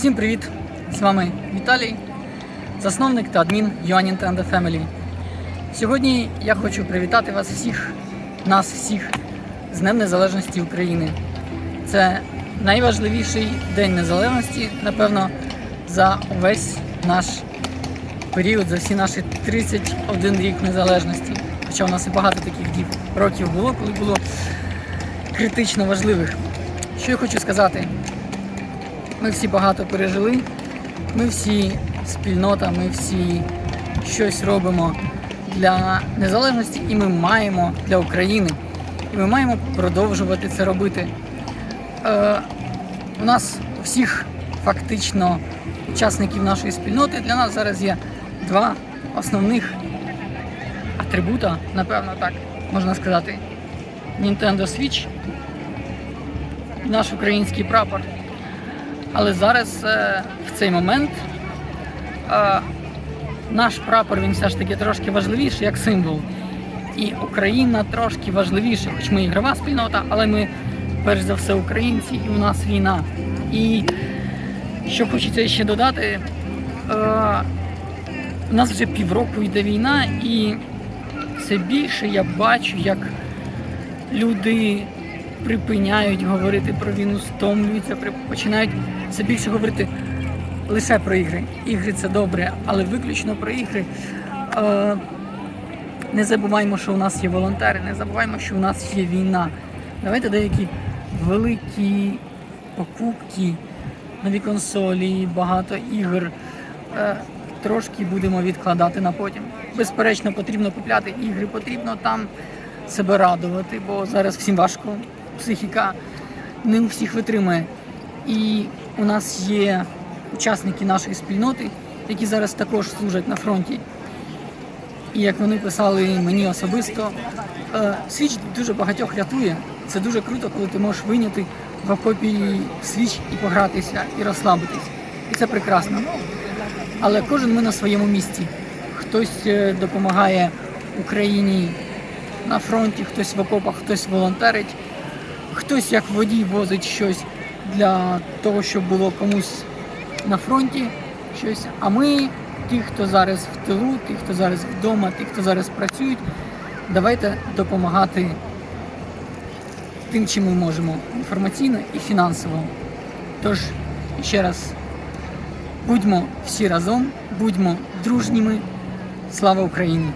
Всім привіт! З вами Віталій, засновник та адмін UA Nintendo Family. Сьогодні я хочу привітати вас всіх, нас всіх з Днем Незалежності України. Це найважливіший день незалежності, напевно, за весь наш період, за всі наші 31 рік незалежності. Хоча у нас і багато таких років було, коли було критично важливих. Що я хочу сказати? Ми всі багато пережили, ми всі спільнота, ми всі щось робимо для незалежності, і ми маємо для України. І ми маємо продовжувати це робити. Е, у нас всіх фактично учасників нашої спільноти для нас зараз є два основних атрибута, напевно, так можна сказати. Nintendo Switch наш український прапор. Але зараз е, в цей момент е, наш прапор він все ж таки трошки важливіший як символ. І Україна трошки важливіша, хоч ми ігрова спільнота, але ми перш за все українці, і у нас війна. І що хочеться ще додати, е, у нас вже півроку йде війна, і все більше я бачу, як люди припиняють говорити про війну, стомлюються, починають все більше говорити лише про ігри. Ігри це добре, але виключно про ігри. Е, не забуваємо, що у нас є волонтери, не забуваємо, що у нас є війна. Давайте деякі великі покупки, нові консолі, багато ігор. Е, трошки будемо відкладати на потім. Безперечно, потрібно купляти ігри, потрібно там себе радувати, бо зараз всім важко, психіка не у всіх витримує. І у нас є учасники нашої спільноти, які зараз також служать на фронті. І як вони писали мені особисто, е, свіч дуже багатьох рятує. Це дуже круто, коли ти можеш вийняти в окопі свіч і погратися, і розслабитись. І це прекрасно. Але кожен ми на своєму місці. Хтось е, допомагає Україні на фронті, хтось в окопах, хтось волонтерить, хтось як водій возить щось для того, щоб було комусь на фронті щось. А ми, ті, хто зараз в тилу, ті, хто зараз вдома, ті, хто зараз працюють, давайте допомагати тим, чим ми можемо інформаційно і фінансово. Тож, ще раз, будьмо всі разом, будьмо дружніми. Слава Україні!